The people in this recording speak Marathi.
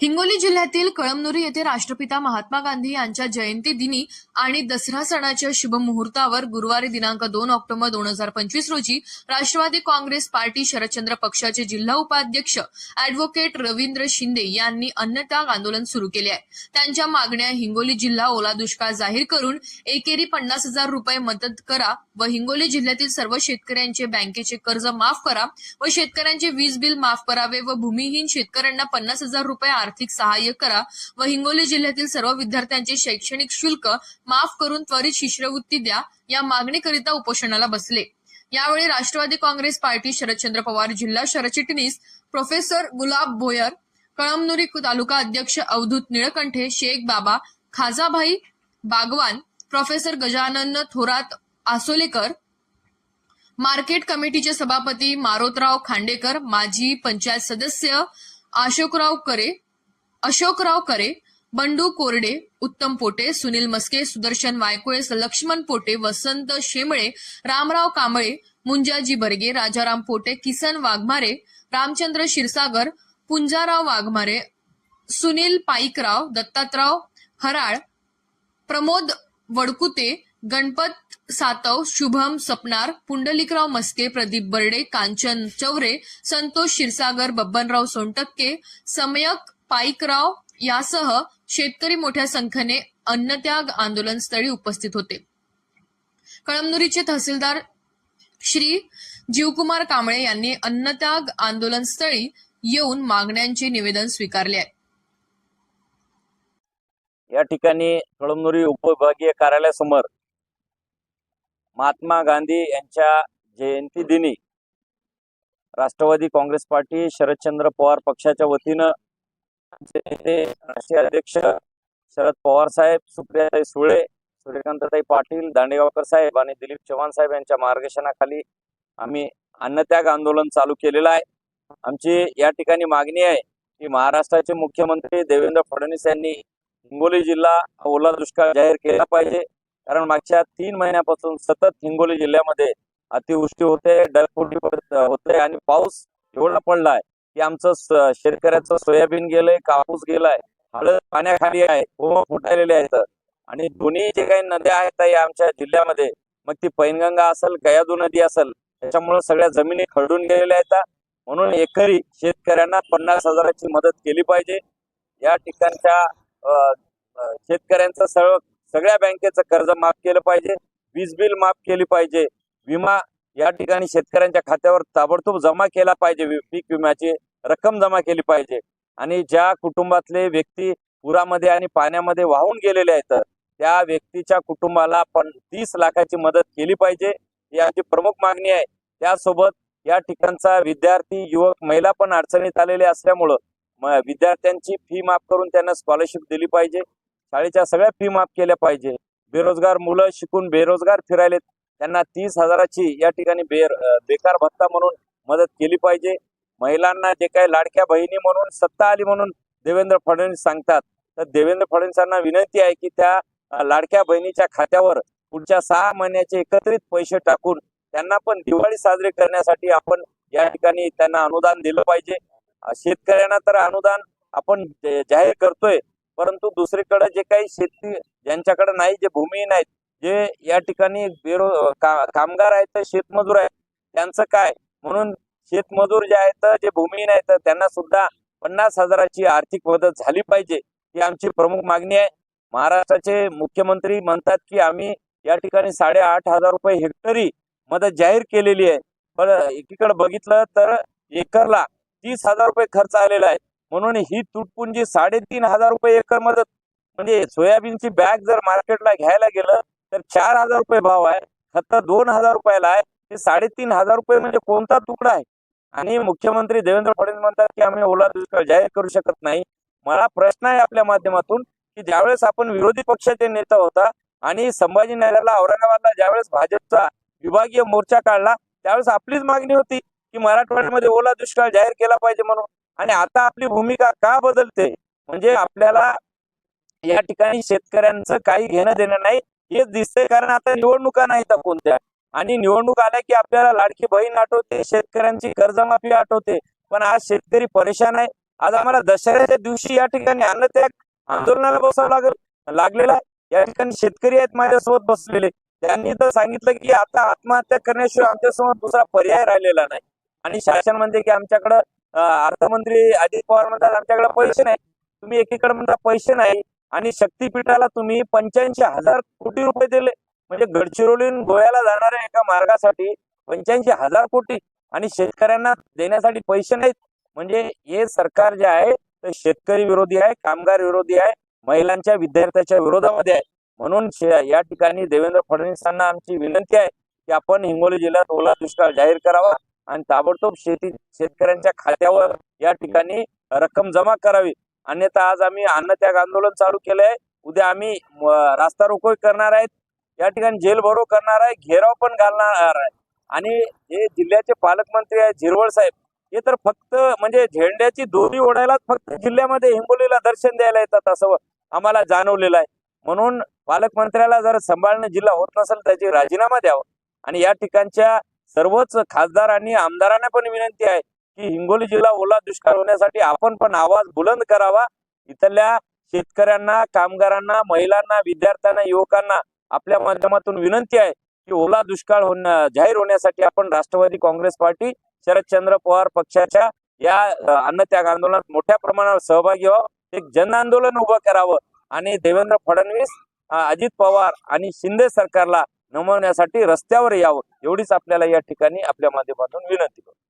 हिंगोली जिल्ह्यातील कळमनुरी येथे राष्ट्रपिता महात्मा गांधी यांच्या जयंती दिनी आणि दसरा सणाच्या शुभमुहूर्तावर गुरुवारी दिनांक दोन ऑक्टोबर दोन हजार पंचवीस रोजी राष्ट्रवादी काँग्रेस पार्टी शरदचंद्र पक्षाचे जिल्हा उपाध्यक्ष अॅडव्होकेट रवींद्र शिंदे यांनी अन्नत्याग आंदोलन सुरू केले आहे. त्यांच्या मागण्या हिंगोली जिल्हा ओला दुष्काळ जाहीर करून एकेरी पन्नास हजार रुपये मदत करा व हिंगोली जिल्ह्यातील सर्व शेतकऱ्यांचे बँकेचे कर्ज माफ करा व शेतकऱ्यांचे वीज बिल माफ करावे व भूमिहीन शेतकऱ्यांना पन्नास हजार रुपये आर्थिक सहाय्य करा व हिंगोली जिल्ह्यातील सर्व विद्यार्थ्यांचे शैक्षणिक शुल्क माफ करून त्वरित शिष्यवृत्ती द्या या मागणीकरिता उपोषणाला बसले. यावेळी राष्ट्रवादी काँग्रेस पार्टी शरदचंद्र पवार जिल्हा सरचिटणीस प्रोफेसर गुलाब भोयर कळमनुरी तालुका अध्यक्ष अवधूत निळकंठे शेख बाबा खाजाभाई बागवान प्रोफेसर गजानन थोरात आसोलेकर मार्केट कमिटीचे सभापती मारोतराव खांडेकर माजी पंचायत सदस्य अशोकराव करे अशोकराव करे बंडू कोरडे उत्तम पोटे सुनील मस्के सुदर्शन वायकोळे लक्ष्मण पोटे वसंत शेमळे रामराव कांबळे मुंजाजी बर्गे राजाराम पोटे किसन वाघमारे रामचंद्र क्षीरसागर पुंजाराव वाघमारे सुनील पाईकराव दत्तात्राव हराळ प्रमोद वडकुते गणपत सातव शुभम सपनार पुंडलिकराव मस्के प्रदीप बर्डे कांचन चौरे संतोष क्षीरसागर बब्बनराव सोनटक्के समयक पाईकराव यासह शेतकरी मोठ्या संख्येने अन्नत्याग आंदोलन स्थळी उपस्थित होते. कळमनुरीचे तहसीलदार श्री जीवकुमार कांबळे यांनी अन्नत्याग आंदोलन स्थळी येऊन मागण्यांचे निवेदन स्वीकारले आहे. या ठिकाणी कळमनुरी उपविभागीय कार्यालयासमोर महात्मा गांधी यांच्या जयंती दिनी राष्ट्रवादी काँग्रेस पार्टी शरदचंद्र पवार पक्षाच्या वतीनं राष्ट्रीय अध्यक्ष शरद पवार साहेब सुप्रियाताई सुळे सूर्यकांतताई पाटील दांडेगावकर साहेब आणि दिलीप चव्हाण साहेब यांच्या मार्गदर्शनाखाली आम्ही अन्नत्याग आंदोलन चालू केलेलं आहे. आमची या ठिकाणी मागणी आहे की महाराष्ट्राचे मुख्यमंत्री देवेंद्र फडणवीस यांनी हिंगोली जिल्हा ओला दुष्काळ जाहीर केला पाहिजे. कारण मागच्या तीन महिन्यापासून सतत हिंगोली जिल्ह्यामध्ये अतिवृष्टी होते डरफुटी होते आणि पाऊस एवढा पडलाय की आमचं शेतकऱ्याचं सोयाबीन गेलंय कापूस गेलाय हळद पाण्याखाली आहे ओम फुटायलेले आहेत. आणि दोन्ही जे काही नद्या आहेत या आमच्या जिल्ह्यामध्ये मग ती पैनगंगा असेल गयादू नदी असेल त्याच्यामुळे सगळ्या जमिनी खरडून गेलेल्या आहेत. म्हणून एकरी शेतकऱ्यांना पन्नास हजाराची मदत केली पाहिजे. या ठिकाणच्या शेतकऱ्यांचं सर्व सगळ्या बँकेचं कर्ज माफ केलं पाहिजे. वीज बिल माफ केली पाहिजे. विमा या ठिकाणी शेतकऱ्यांच्या खात्यावर ताबडतोब जमा केला पाहिजे. पीक विम्याची रक्कम जमा केली पाहिजे. आणि ज्या कुटुंबातले व्यक्ती पुरामध्ये आणि पाण्यामध्ये वाहून गेलेले आहेत त्या व्यक्तीच्या कुटुंबाला पण तीस लाखाची मदत केली पाहिजे. ही आमची प्रमुख मागणी आहे. त्यासोबत या ठिकाणचा विद्यार्थी युवक महिला पण अडचणीत आलेले असल्यामुळं विद्यार्थ्यांची फी माफ करून त्यांना स्कॉलरशिप दिली पाहिजे. शाळेच्या सगळ्या फी माफ केल्या पाहिजे. बेरोजगार मुलं शिकून बेरोजगार फिरायलेत. त्यांना तीस हजाराची या ठिकाणी बेर बेकार भत्ता म्हणून मदत केली पाहिजे. महिलांना जे काही लाडक्या बहिणी म्हणून सत्ता आली म्हणून देवेंद्र फडणवीस सांगतात. तर देवेंद्र फडणवीसांना विनंती आहे की त्या लाडक्या बहिणीच्या खात्यावर पुढच्या सहा महिन्याचे एकत्रित पैसे टाकून त्यांना पण दिवाळी साजरी करण्यासाठी आपण या ठिकाणी त्यांना अनुदान दिलं पाहिजे. शेतकऱ्यांना तर अनुदान आपण जाहीर करतोय. परंतु दुसरीकडे जे काही शेती ज्यांच्याकडे नाही जे भूमिहीन आहेत जे या ठिकाणी बेरो का, कामगार आहेत शेतमजूर आहेत त्यांचं काय? म्हणून शेतमजूर जे आहेत जे भूमिहीन आहेत त्यांना सुद्धा पन्नास हजाराची आर्थिक मदत झाली पाहिजे ही आमची प्रमुख मागणी आहे. महाराष्ट्राचे मुख्यमंत्री म्हणतात की आम्ही या ठिकाणी साडेआठ हजार रुपये हेक्टरी मदत जाहीर केलेली आहे. पण एकीकडे बघितलं तर एकरला तीस हजार रुपये खर्च आलेला आहे. म्हणून ही तुटपुंजी साडेतीन हजार रुपये एकर मदत. म्हणजे सोयाबीनची बॅग जर मार्केटला घ्यायला गेलं तर चार हजार रुपये भाव आहे. खत दोन हजार रुपयाला आहे. हे साडेतीन हजार रुपये म्हणजे कोणता तुकडा आहे? आणि मुख्यमंत्री देवेंद्र फडणवीस म्हणतात की आम्ही ओला दुष्काळ जाहीर करू शकत नाही. मला प्रश्न आहे आपल्या माध्यमातून की ज्यावेळेस आपण विरोधी पक्षाचे नेता होता आणि संभाजीनगरला औरंगाबादला ज्यावेळेस भाजपचा विभागीय मोर्चा काढला त्यावेळेस आपलीच मागणी होती की मराठवाड्यामध्ये ओला दुष्काळ जाहीर केला पाहिजे म्हणून. आणि आता आपली भूमिका का बदलते? म्हणजे आपल्याला या ठिकाणी शेतकऱ्यांचं काही घेणं देणं नाही हेच दिसतंय. कारण आता निवडणुका नाही तर कोणत्या. आणि निवडणूक आल्या की आपल्याला लाडकी बहीण आठवते शेतकऱ्यांची कर्जमाफी आठवते. पण आज शेतकरी परेशान आहे. आज आम्हाला दसऱ्याच्या दिवशी या ठिकाणी अन्नत्याग आंदोलनाला बसावं लागेल लागलेला आहे. या ठिकाणी शेतकरी आहेत माझ्यासोबत बसलेले. त्यांनी तर सांगितलं की आता आत्महत्या करण्याशिवाय आमच्यासमोर दुसरा पर्याय राहिलेला नाही. आणि शासन म्हणते की आमच्याकडं अर्थमंत्री अजित पवार म्हणतात आमच्याकडे पैसे नाही. तुम्ही एकीकडे म्हणता पैसे नाही आणि शक्तीपीठाला तुम्ही पंच्याऐंशी हजार कोटी रुपये दिले. म्हणजे गडचिरोलीहून गोव्याला जाणाऱ्या एका मार्गासाठी पंच्याऐंशी हजार कोटी आणि शेतकऱ्यांना देण्यासाठी पैसे नाहीत. म्हणजे हे सरकार जे आहे ते शेतकरी विरोधी आहे कामगार विरोधी आहे महिलांच्या विद्यार्थ्याच्या विरोधामध्ये आहे. म्हणून शे- या ठिकाणी देवेंद्र फडणवीसांना आमची विनंती आहे की आपण हिंगोली जिल्ह्यात ओला दुष्काळ जाहीर करावा. आणि ताबडतोब शेती शेतकऱ्यांच्या खात्यावर या ठिकाणी रक्कम जमा करावी. अन्यथा आज आम्ही अन्नत्याग आंदोलन चालू केलं आहे उद्या आम्ही रास्ता रोको करणार आहेत. या ठिकाणी जेल भरो करणार आहे. घेराव पण घालणार आहे. आणि हे जिल्ह्याचे पालकमंत्री आहेत झिरवळ साहेब. हे तर फक्त म्हणजे झेंड्याची दोरी ओढायलाच फक्त जिल्ह्यामध्ये हिंगोलीला दर्शन द्यायला येतात असं आम्हाला जाणवलेलं आहे. म्हणून पालकमंत्र्याला जर सांभाळणं जिल्हा होत नसेल त्याची राजीनामा द्यावा. आणि या ठिकाणच्या सर्वच खासदार आणि आमदारांना पण विनंती आहे की हिंगोली जिल्हा ओला दुष्काळ होण्यासाठी आपण पण आवाज बुलंद करावा. इथल्या शेतकऱ्यांना कामगारांना महिलांना विद्यार्थ्यांना युवकांना आपल्या माध्यमातून विनंती आहे की ओला दुष्काळ होण्या जाहीर होण्यासाठी आपण राष्ट्रवादी काँग्रेस पार्टी शरदचंद्र पवार पक्षाच्या या अन्नत्याग आंदोलनात मोठ्या प्रमाणावर सहभागी व्हावं. एक जन आंदोलन उभं करावं. आणि देवेंद्र फडणवीस अजित पवार आणि शिंदे सरकारला नमवण्यासाठी रस्त्यावर यावं एवढीच आपल्याला या ठिकाणी आपल्या माध्यमातून विनंती करतो.